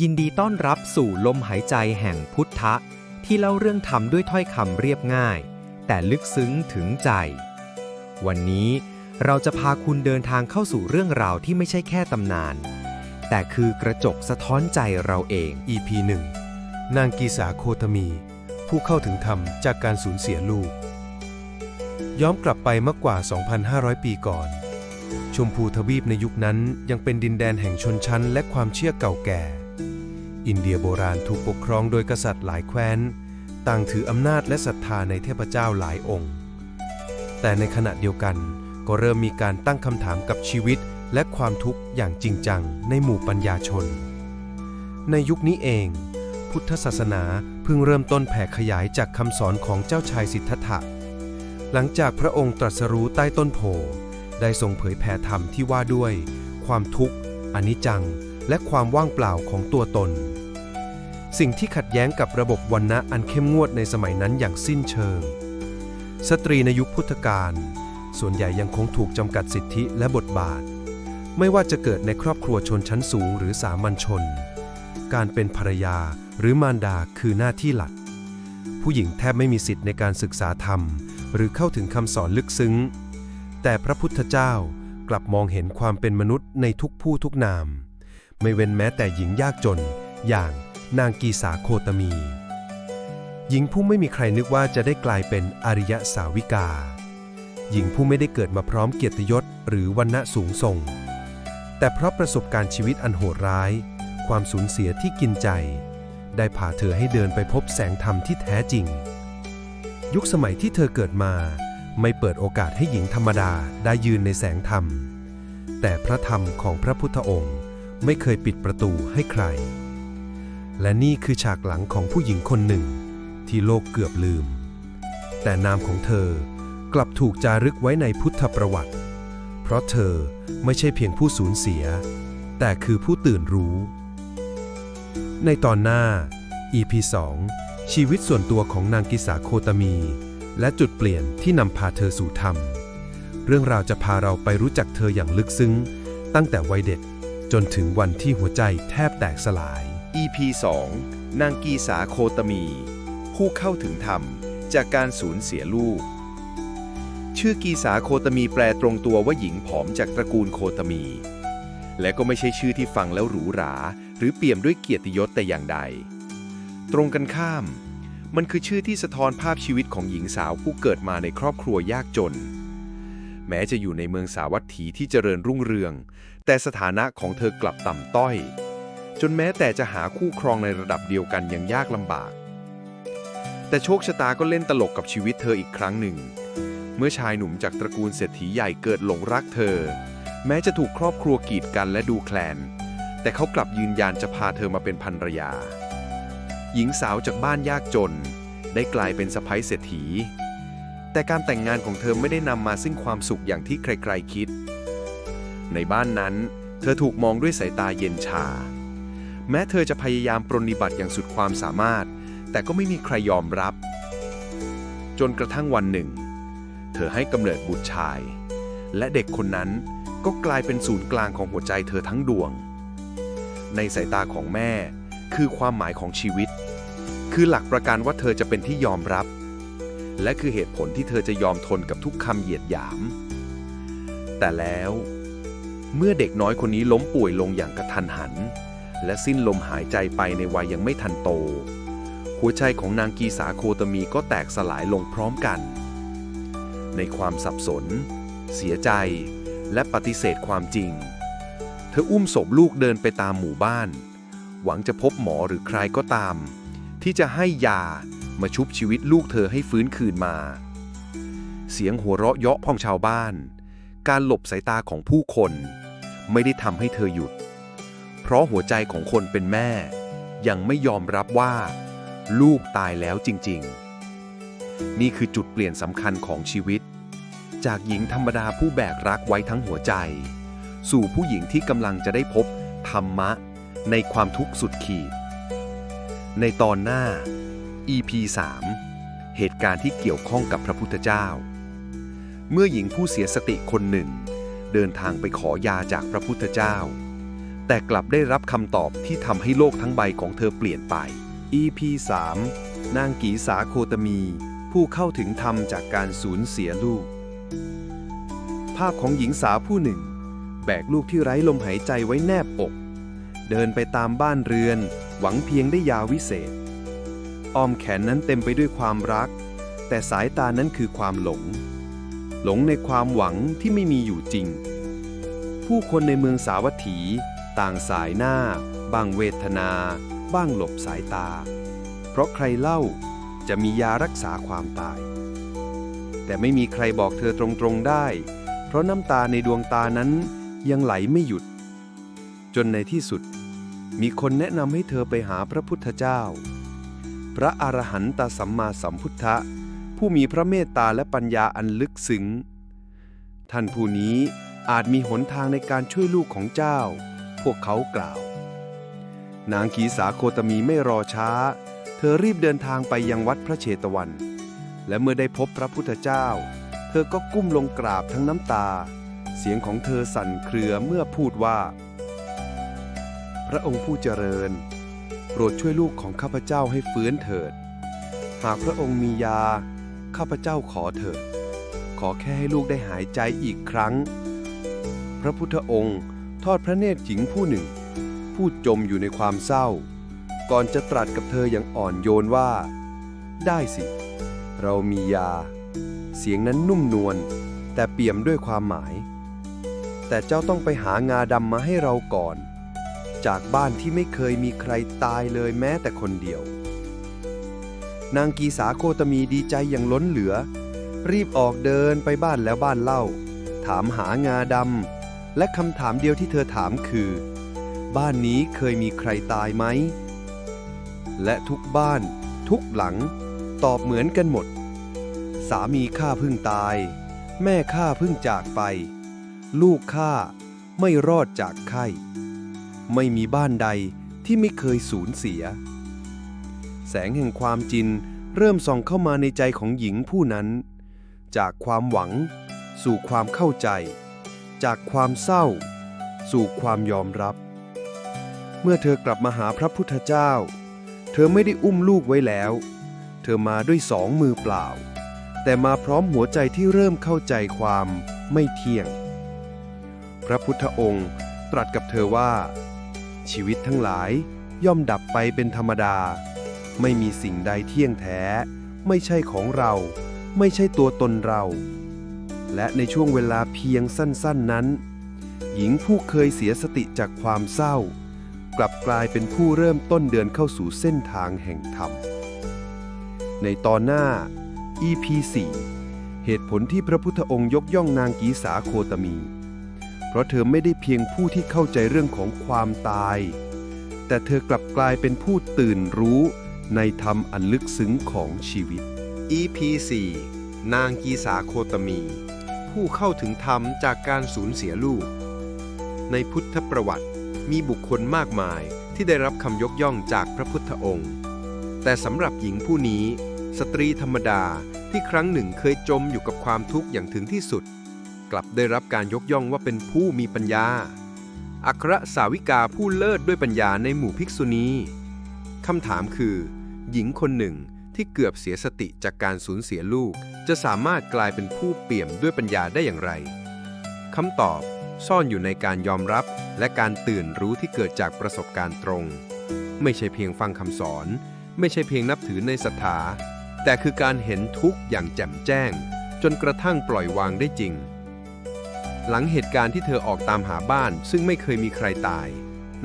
ยินดีต้อนรับสู่ลมหายใจแห่งพุทธะ ที่เล่าเรื่องธรรมด้วยถ้อยคำเรียบง่าย แต่ลึกซึ้งถึงใจ วันนี้เราจะพาคุณเดินทางเข้าสู่เรื่องราวที่ไม่ใช่แค่ตำนาน แต่คือกระจกสะท้อนใจเราเอง EP 1นางกีสาโคตมี ผู้เข้าถึงธรรมจากการสูญเสียลูก ย้อนกลับไปมากกว่า 2,500 ปีก่อน ชมพูทวีปในยุคนั้นยังเป็นดินแดนแห่งชนชั้นและความเชื่อเก่าแก่ อินเดียโบราณถูกปกครองโดยกษัตริย์หลายแคว้น ต่างถืออำนาจและศรัทธาในเทพเจ้าหลายองค์ แต่ในขณะเดียวกันก็เริ่มมีการตั้งคำถามกับชีวิตและความทุกข์อย่างจริงจังในหมู่ปัญญาชน ในยุคนี้เอง พุทธศาสนาเพิ่งเริ่มต้นแผ่ขยายจากคำสอนของเจ้าชายสิทธัตถะ หลังจากพระองค์ตรัสรู้ใต้ต้นโพได้ทรงเผยแผ่ธรรมที่ว่าด้วย ความทุกข์อนิจจัง และความว่างเปล่าของตัวตน สิ่งที่ขัดแย้งกับระบบวรรณะอันเข้มงวดในสมัยนั้นอย่างสิ้นเชิง สตรีในยุคพุทธกาลส่วนใหญ่ยังคงถูกจำกัดสิทธิและบทบาท ไม่ว่าจะเกิดในครอบครัวชนชั้นสูงหรือสามัญชน การเป็นภรรยาหรือมารดาคือหน้าที่หลัก ผู้หญิงแทบไม่มีสิทธิ์ในการศึกษาธรรม หรือเข้าถึงคำสอนลึกซึ้ง แต่พระพุทธเจ้ากลับมองเห็นความเป็นมนุษย์ในทุกผู้ทุกนาม ไม่เว้นแม้แต่หญิงยากจน อย่างนางกีสาโคตมี หญิงผู้ไม่มีใครนึกว่าจะได้กลายเป็นอริยสาวิกา หญิงผู้ไม่ได้เกิดมาพร้อมเกียรติยศหรือวันณะสูงส่ง แต่เพราะประสบการณ์ชีวิตอันโหดร้าย ความสูญเสียที่กินใจ ได้พาเธอให้เดินไปพบแสงธรรมที่แท้จริง ยุคสมัยที่เธอเกิดมาไม่เปิดโอกาสให้หญิงธรรมดาได้ยืนในแสงธรรม แต่พระธรรมของพระพุทธองค์ ไม่เคยปิดประตูให้ใคร และนี่คือฉากหลังของผู้หญิงคนหนึ่ง ที่โลกเกือบลืม แต่นามของเธอกลับถูกจารึกไว้ในพุทธประวัติ เพราะเธอไม่ใช่เพียงผู้สูญเสีย แต่คือผู้ตื่นรู้ ในตอนหน้า EP 2 ชีวิตส่วนตัวของนางกิสาโคตมี และจุดเปลี่ยนที่นำพาเธอสู่ธรรม เรื่องราวจะพาเราไปรู้จักเธออย่างลึกซึ้ง ตั้งแต่วัยเด็ก จนถึงวันที่หัวใจแทบแตกสลาย EP 2 นางกีสาโคตมี ผู้เข้าถึงธรรม จากการสูญเสียลูก ชื่อกีสาโคตมีแปลตรงตัวว่าหญิงผอมจากตระกูลโคตมี และก็ไม่ใช่ชื่อที่ฟังแล้วหรูหรา หรือเปี่ยมด้วยเกียรติยศแต่อย่างใด ตรงกันข้าม มันคือชื่อที่สะท้อนภาพชีวิตของหญิงสาวผู้เกิดมาในครอบครัวยากจน แม้จะอยู่ในเมืองสาวัตถีที่เจริญรุ่งเรือง แต่สถานะของเธอกลับต่ำต้อย จนแม้แต่จะหาคู่ครองในระดับเดียวกันยังยากลำบาก แต่โชคชะตาก็เล่นตลกกับชีวิตเธออีกครั้งหนึ่ง เมื่อชายหนุ่มจากตระกูลเศรษฐีใหญ่เกิดหลงรักเธอ แม้จะถูกครอบครัวกีดกันและดูแคลน แต่เขากลับยืนยันจะพาเธอมาเป็นภรรยา หญิงสาวจากบ้านยากจน ได้กลายเป็นสะใภ้เศรษฐี แต่การแต่งงานของเธอไม่ได้นำมาซึ่งความสุขอย่างที่ใครๆคิด ในบ้านนั้น เธอถูกมองด้วยสายตาเย็นชา แม้เธอจะพยายามปรนนิบัติอย่างสุดความสามารถ แต่ก็ไม่มีใครยอมรับ จนกระทั่งวันหนึ่ง เธอให้กำเนิดบุตรชาย และเด็กคนนั้นก็กลายเป็นศูนย์กลางของหัวใจเธอทั้งดวง ในสายตาของแม่คือความหมายของชีวิต คือหลักประกันว่าเธอจะเป็นที่ยอมรับ และคือเหตุผลที่เธอจะยอมทนกับทุกคำเหยียดหยาม แต่แล้ว เมื่อเด็กน้อยคนนี้ล้มป่วยลงอย่างกระทันหัน และสิ้นลมหายใจไปในวัยยังไม่ทันโต หัวใจของนางกีสาโคตมีก็แตกสลายลงพร้อมกัน ในความสับสน เสียใจ และปฏิเสธความจริง เธออุ้มศพลูกเดินไปตามหมู่บ้าน หวังจะพบหมอหรือใครก็ตาม ที่จะให้ยา มาชุบชีวิตลูกเธอให้ฟื้นคืนมา เสียงหัวเราะเยาะพองชาวบ้าน การหลบสายตาของผู้คน ไม่ได้ทำให้เธอหยุด เพราะหัวใจของคนเป็นแม่ ยังไม่ยอมรับว่า ลูกตายแล้วจริง ๆ นี่คือจุดเปลี่ยนสำคัญของชีวิต จากหญิงธรรมดาผู้แบกรักไว้ทั้งหัวใจ สู่ผู้หญิงที่กำลังจะได้พบธรรมะในความทุกข์สุดขีด ในตอนหน้า EP 3 เหตุการณ์ที่เกี่ยวข้องกับพระพุทธเจ้า เมื่อหญิงผู้เสียสติคนหนึ่ง เดินทางไปขอยาจากพระพุทธเจ้า แต่กลับได้รับคำตอบที่ทำให้โลกทั้งใบของเธอเปลี่ยนไป EP 3 นางกีสาโคตมี ผู้เข้าถึงธรรมจากการสูญเสียลูก ภาพของหญิงสาวผู้หนึ่ง แบกลูกที่ไร้ลมหายใจไว้แนบอก เดินไปตามบ้านเรือน หวังเพียงได้ยาวิเศษ อ้อมแขนนั้นเต็มไปด้วยความรัก แต่สายตานั้นคือความหลง หลงในความหวังที่ไม่มีอยู่จริง ผู้คนในเมืองสาวัตถี ต่างสายหน้า บ้างเวทนา บ้างหลบสายตา เพราะใครเล่าจะมียารักษาความตาย แต่ไม่มีใครบอกเธอตรงๆได้ เพราะน้ำตาในดวงตานั้นยังไหลไม่หยุด จนในที่สุด มีคนแนะนำให้เธอไปหาพระพุทธเจ้า พระอรหันตสัมมาสัมพุทธะ ผู้มีพระเมตตาและปัญญาอันลึกซึ้ง ท่านผู้นี้อาจมีหนทางในการช่วยลูกของเจ้า พวกเขากล่าว นางขีสาโคตมีไม่รอช้า เธอรีบเดินทางไปยังวัดพระเชตวัน และเมื่อได้พบพระพุทธเจ้า เธอก็กุ้มลงกราบทั้งน้ำตา เสียงของเธอสั่นเครือเมื่อพูดว่า พระองค์ผู้เจริญ โปรดช่วยลูกของข้าพเจ้าให้ฟื้นเถิด หากพระองค์มียา ข้าพเจ้าขอเถิด ขอแค่ให้ลูกได้หายใจอีกครั้ง พระพุทธองค์ทอดพระเนตรหญิงผู้หนึ่ง ผู้จมอยู่ในความเศร้า ก่อนจะตรัสกับเธออย่างอ่อนโยนว่า ได้สิ เรามียา เสียงนั้นนุ่มนวลแต่เปี่ยมด้วยความหมาย แต่เจ้าต้องไปหางาดำมาให้เราก่อน จากบ้านที่ไม่เคยมีใครตายเลยแม้แต่คนเดียว นางกีสาโคตมีดีใจอย่างล้นเหลือ รีบออกเดินไปบ้านแล้วบ้านเล่า ถามหางาดำและคำถามเดียวที่เธอถามคือ บ้านนี้เคยมีใครตายไหม และทุกบ้าน ทุกหลัง ตอบเหมือนกันหมด สามีข้าเพิ่งตาย แม่ข้าเพิ่งจากไป ลูกข้าไม่รอดจากไข้ ไม่มีบ้านใดที่ไม่เคยสูญเสีย แสงแห่งความจริงเริ่มส่องเข้ามาในใจของหญิงผู้นั้น จากความหวัง สู่ความเข้าใจ จากความเศร้า สู่ความยอมรับ เมื่อเธอกลับมาหาพระพุทธเจ้า เธอไม่ได้อุ้มลูกไว้แล้ว เธอมาด้วยสองมือเปล่า แต่มาพร้อมหัวใจที่เริ่มเข้าใจความไม่เที่ยง พระพุทธองค์ตรัสกับเธอว่า ชีวิตทั้งหลายย่อมดับไปเป็นธรรมดา ไม่มีสิ่งใดเที่ยงแท้ ไม่ใช่ของเรา ไม่ใช่ตัวตนเรา และในช่วงเวลาเพียงสั้นๆนั้น หญิงผู้เคยเสียสติจากความเศร้า กลับกลายเป็นผู้เริ่มต้นเดินเข้าสู่เส้นทางแห่งธรรม ในตอนหน้า EP 4เหตุผลที่พระพุทธองค์ยกย่องนางกีสาโคตมี เพราะเธอไม่ได้เพียงผู้ที่เข้าใจเรื่องของความตาย แต่เธอกลับกลายเป็นผู้ตื่นรู้ในธรรมอันลึกซึ้งของชีวิต EP 4นางกีสาโคตมี ผู้เข้าถึงธรรมจากการสูญเสียลูก ในพุทธประวัติมีบุคคลมากมายที่ได้รับคำยกย่องจากพระพุทธองค์ แต่สำหรับหญิงผู้นี้ สตรีธรรมดาที่ครั้งหนึ่งเคยจมอยู่กับความทุกข์อย่างถึงที่สุด กลับได้รับการยกย่องว่าเป็นผู้มีปัญญา อัครสาวิกาผู้เลิศด้วยปัญญาในหมู่ภิกษุณีคำถามคือ หญิงคนหนึ่งที่เกือบเสียสติจากการสูญเสียลูก จะสามารถกลายเป็นผู้เปี่ยมด้วยปัญญาได้อย่างไรคำตอบซ่อนอยู่ในการยอมรับและการตื่นรู้ที่เกิดจากประสบการณ์ตรง ไม่ใช่เพียงฟังคำสอน ไม่ใช่เพียงนับถือในศรัทธาแต่คือการเห็นทุกข์อย่างแจ่มแจ้ง จนกระทั่งปล่อยวางได้จริง หลังเหตุการณ์ที่เธอออกตามหาบ้าน ซึ่งไม่เคยมีใครตาย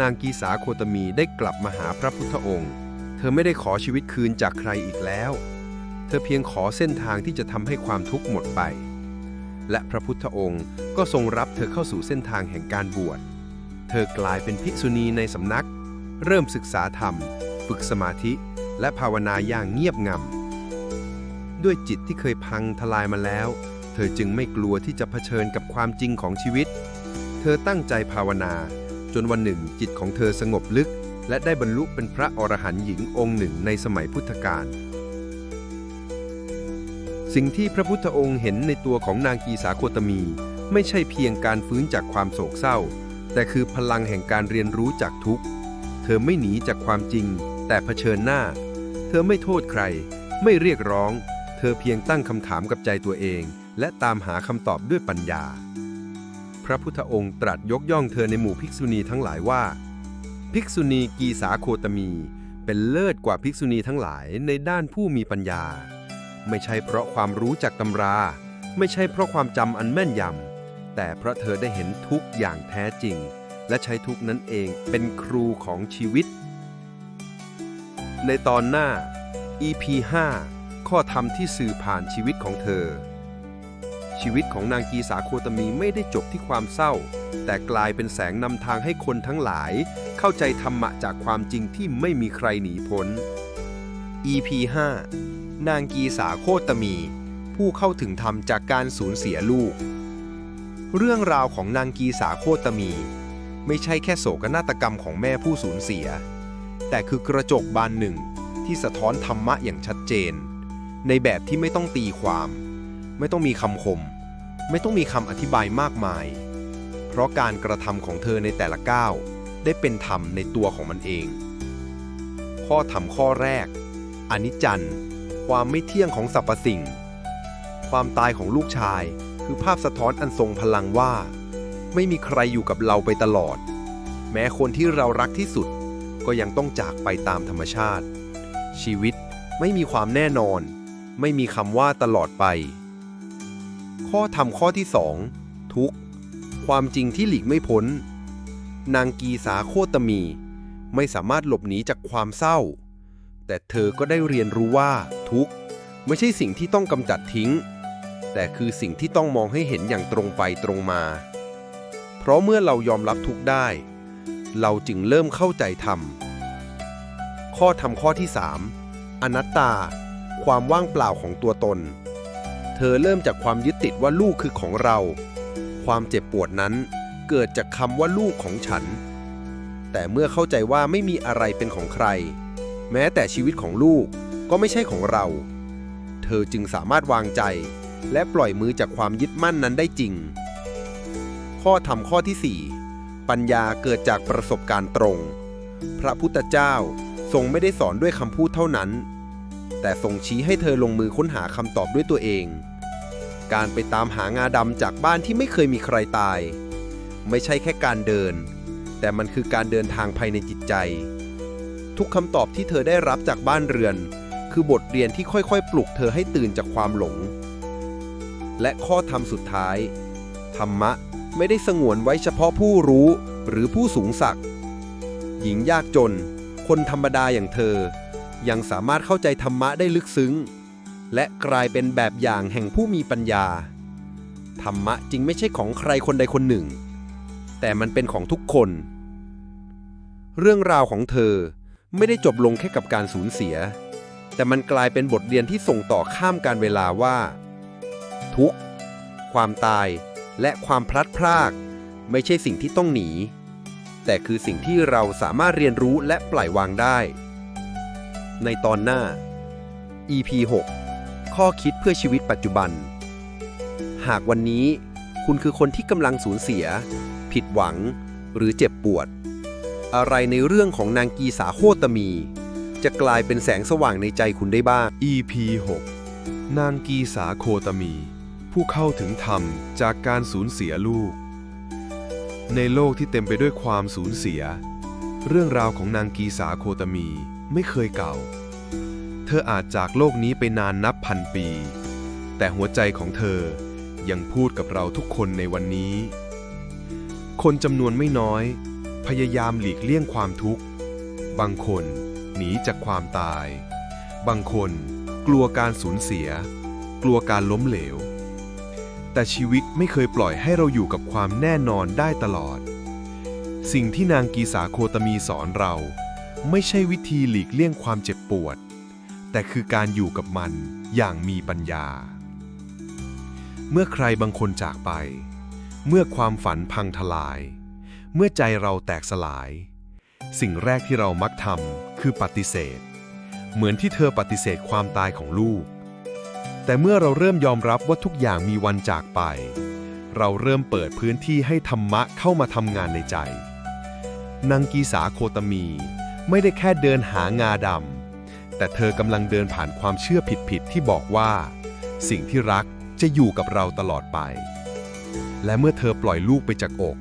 นางกีสาโคตมีได้กลับมาหาพระพุทธองค์ เธอไม่ได้ขอชีวิตคืนจากใครอีกแล้ว เธอเพียงขอเส้นทางที่จะทำให้ความทุกข์หมดไป และพระพุทธองค์ก็ทรงรับเธอเข้าสู่เส้นทางแห่งการบวช เธอกลายเป็นภิกษุณีในสำนัก เริ่มศึกษาธรรม ฝึกสมาธิ และภาวนาอย่างเงียบงำด้วยจิตที่เคยพังทลายมาแล้ว เธอจึงไม่กลัวที่จะเผชิญกับความจริงของชีวิต เธอตั้งใจภาวนา จนวันหนึ่งจิตของเธอสงบลึก และได้บรรลุเป็นพระอรหันต์หญิงองค์หนึ่งในสมัยพุทธกาล สิ่งที่พระพุทธองค์เห็นในตัวของนางกีสาโคตมี ไม่ใช่เพียงการฟื้นจากความโศกเศร้าแแต่คือพลังแห่งการเรียนรู้จากทุกข์ เธอไม่หนีจากความจริง แต่เผชิญหน้า เธอไม่โทษใคร ไม่เรียกร้อง เธอเพียงตั้งคำถามกับใจตัวเอง และตามหาคำตอบด้วยปัญญา พระพุทธองค์ตรัสยกย่องเธอในหมู่ภิกษุณีทั้งหลายว่า ภิกษุณีกีสาโคตมี เป็นเลิศกว่าภิกษุณีทั้งหลายในด้านผู้มีปัญญา ไม่ใช่เพราะความรู้จากตำรา ไม่ใช่เพราะความจำอันแม่นยำแต่เพราะเธอได้เห็นทุกอย่างแท้จริง และใช้ทุกนั้นเองเป็นครูของชีวิต ในตอนหน้า EP 5ข้อธรรมที่สื่อผ่านชีวิตของเธอ ชีวิตของนางกีสาโคตมีไม่ได้จบที่ความเศร้า แต่กลายเป็นแสงนำทางให้คนทั้งหลาย เข้าใจธรรมะจากความจริงที่ไม่มีใครหนีพ้น EP 5นางกีสาโคตมี ผู้เข้าถึงธรรมจากการสูญเสียลูก เรื่องราวของนางกีสาโคตมี ไม่ใช่แค่โศกนาฏกรรมของแม่ผู้สูญเสีย แต่คือกระจกบานหนึ่งที่สะท้อนธรรมะอย่างชัดเจน ในแบบที่ไม่ต้องตีความ ไม่ต้องมีคำคม ไม่ต้องมีคำอธิบายมากมาย เพราะการกระทำของเธอในแต่ละก้าว ได้เป็นธรรมในตัวของมันเอง ข้อธรรมข้อแรก อนิจจันต์ความไม่เที่ยงของสรรพสิ่ง ความตายของลูกชายคือภาพสะท้อนอันทรงพลังว่า ไม่มีใครอยู่กับเราไปตลอด แม้คนที่เรารักที่สุด ก็ยังต้องจากไปตามธรรมชาติ ชีวิตไม่มีความแน่นอน ไม่มีคำว่าตลอดไป ข้อธรรมข้อที่สองทุกความจริงที่หลีกไม่พ้น นางกีสาโคตมี ไม่สามารถหลบหนีจากความเศร้า แต่เธอก็ได้เรียนรู้ว่าทุกไม่ใช่สิ่งที่ต้องกำจัดทิ้ง แต่คือสิ่งที่ต้องมองให้เห็นอย่างตรงไปตรงมา เพราะเมื่อเรายอมรับทุกได้ เราจึงเริ่มเข้าใจธรรม ข้อธรรมข้อที่ 3 อนัตตา ความว่างเปล่าของตัวตน เธอเริ่มจากความยึดติดว่าลูกคือของเรา ความเจ็บปวดนั้นเกิดจากคำว่าลูกของฉัน แต่เมื่อเข้าใจว่าไม่มีอะไรเป็นของใคร แม้แต่ชีวิตของลูกก็ไม่ใช่ของเรา เธอจึงสามารถวางใจ และปล่อยมือจากความยึดมั่นนั้นได้จริง ข้อธรรมข้อที่ 4 ปัญญาเกิดจากประสบการณ์ตรง พระพุทธเจ้าทรงไม่ได้สอนด้วยคำพูดเท่านั้น แต่ทรงชี้ให้เธอลงมือค้นหาคำตอบด้วยตัวเอง การไปตามหางาดำจากบ้านที่ไม่เคยมีใครตาย ไม่ใช่แค่การเดิน แต่มันคือการเดินทางภายในจิตใจ ทุกคำตอบที่เธอได้รับจากบ้านเรือน คือบทเรียนที่ค่อยๆ ปลุกเธอให้ตื่นจากความหลง และข้อธรรมสุดท้าย ธรรมะไม่ได้สงวนไว้เฉพาะผู้รู้หรือผู้สูงศักดิ์หญิงยากจน คนธรรมดาอย่างเธอ ยังสามารถเข้าใจธรรมะได้ลึกซึ้ง และกลายเป็นแบบอย่างแห่งผู้มีปัญญา ธรรมะจึงไม่ใช่ของใครคนใดคนหนึ่ง แต่มันเป็นของทุกคน เรื่องราวของเธอไม่ได้จบลงแค่กับการสูญเสีย แต่มันกลายเป็นบทเรียนที่ส่งต่อข้ามการเวลาว่า ทุกข์ ความตาย และความพลัดพราก ไม่ใช่สิ่งที่ต้องหนี แต่คือสิ่งที่เราสามารถเรียนรู้และปล่อยวางได้ ในตอนหน้า EP 6 ข้อคิดเพื่อชีวิตปัจจุบัน หากวันนี้คุณคือคนที่กำลังสูญเสีย ผิดหวัง หรือเจ็บปวด อะไรในเรื่องของนางกีสาโคตมี จะกลายเป็นแสงสว่างในใจคุณได้บ้าง EP 6 นางกีสาโคตมี ผู้เข้าถึงธรรมจากการสูญเสียลูก ในโลกที่เต็มไปด้วยความสูญเสีย เรื่องราวของนางกีสาโคตมี ไม่เคยเก่า เธออาจจากโลกนี้ไปนานนับพันปี แต่หัวใจของเธอยังพูดกับเราทุกคนในวันนี้ คนจำนวนไม่น้อย พยายามหลีกเลี่ยงความทุกข์ บางคนหนีจากความตาย บางคนกลัวการสูญเสีย กลัวการล้มเหลว แต่ชีวิตไม่เคยปล่อยให้เราอยู่กับความแน่นอนได้ตลอด สิ่งที่นางกีสาโคตมีสอนเรา ไม่ใช่วิธีหลีกเลี่ยงความเจ็บปวด แต่คือการอยู่กับมันอย่างมีปัญญา เมื่อใครบางคนจากไป เมื่อความฝันพังทลาย เมื่อใจเราแตกสลาย สิ่งแรกที่เรามักทำคือปฏิเสธ เหมือนที่เธอปฏิเสธความตายของลูก แต่เมื่อเราเริ่มยอมรับว่าทุกอย่างมีวันจากไป เราเริ่มเปิดพื้นที่ให้ธรรมะเข้ามาทำงานในใจนางกีสาโคตมี ไม่ได้แค่เดินหางาดำ แต่เธอกำลังเดินผ่านความเชื่อผิดๆที่บอกว่า สิ่งที่รักจะอยู่กับเราตลอดไป และเมื่อเธอปล่อยลูกไปจากอก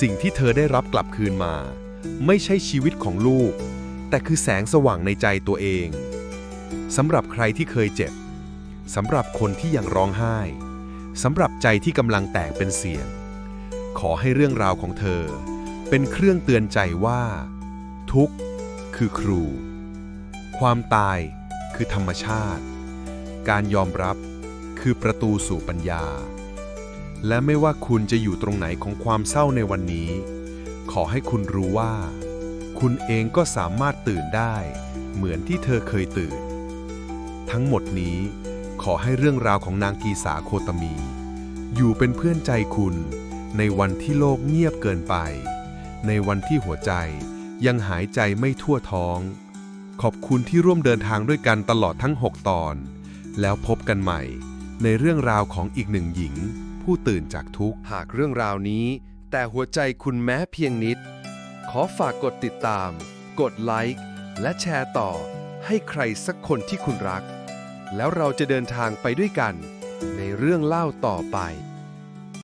สิ่งที่เธอได้รับกลับคืนมา ไม่ใช่ชีวิตของลูก แต่คือแสงสว่างในใจตัวเองสำหรับใครที่เคยเจ็บสำหรับคนที่ยังร้องไห้สำหรับใจที่กำลังแตกเป็นเสียง ขอให้เรื่องราวของเธอ เป็นเครื่องเตือนใจว่า ทุกข์คือครู ความตายคือธรรมชาติ การยอมรับคือประตูสู่ปัญญา และไม่ว่าคุณจะอยู่ตรงไหนของความเศร้าในวันนี้ ขอให้คุณรู้ว่า คุณเองก็สามารถตื่นได้ เหมือนที่เธอเคยตื่น ทั้งหมดนี้ขอให้เรื่องราวของนางกีสาโคตมี อยู่เป็นเพื่อนใจคุณ ในวันที่โลกเงียบเกินไป ในวันที่หัวใจ ยังหายใจไม่ทั่วท้อง ขอบคุณที่ร่วมเดินทางด้วยกันตลอดทั้ง 6 ตอน แล้วพบกันใหม่ ในเรื่องราวของอีกหนึ่งหญิง ผู้ตื่นจากทุกข์หากเรื่องราวนี้ แต่หัวใจคุณแม้เพียงนิด ขอฝากกดติดตาม กดไลค์และแชร์ต่อ ให้ใครสักคนที่คุณรัก แล้วเราจะเดินทางไปด้วยกัน ในเรื่องเล่าต่อไป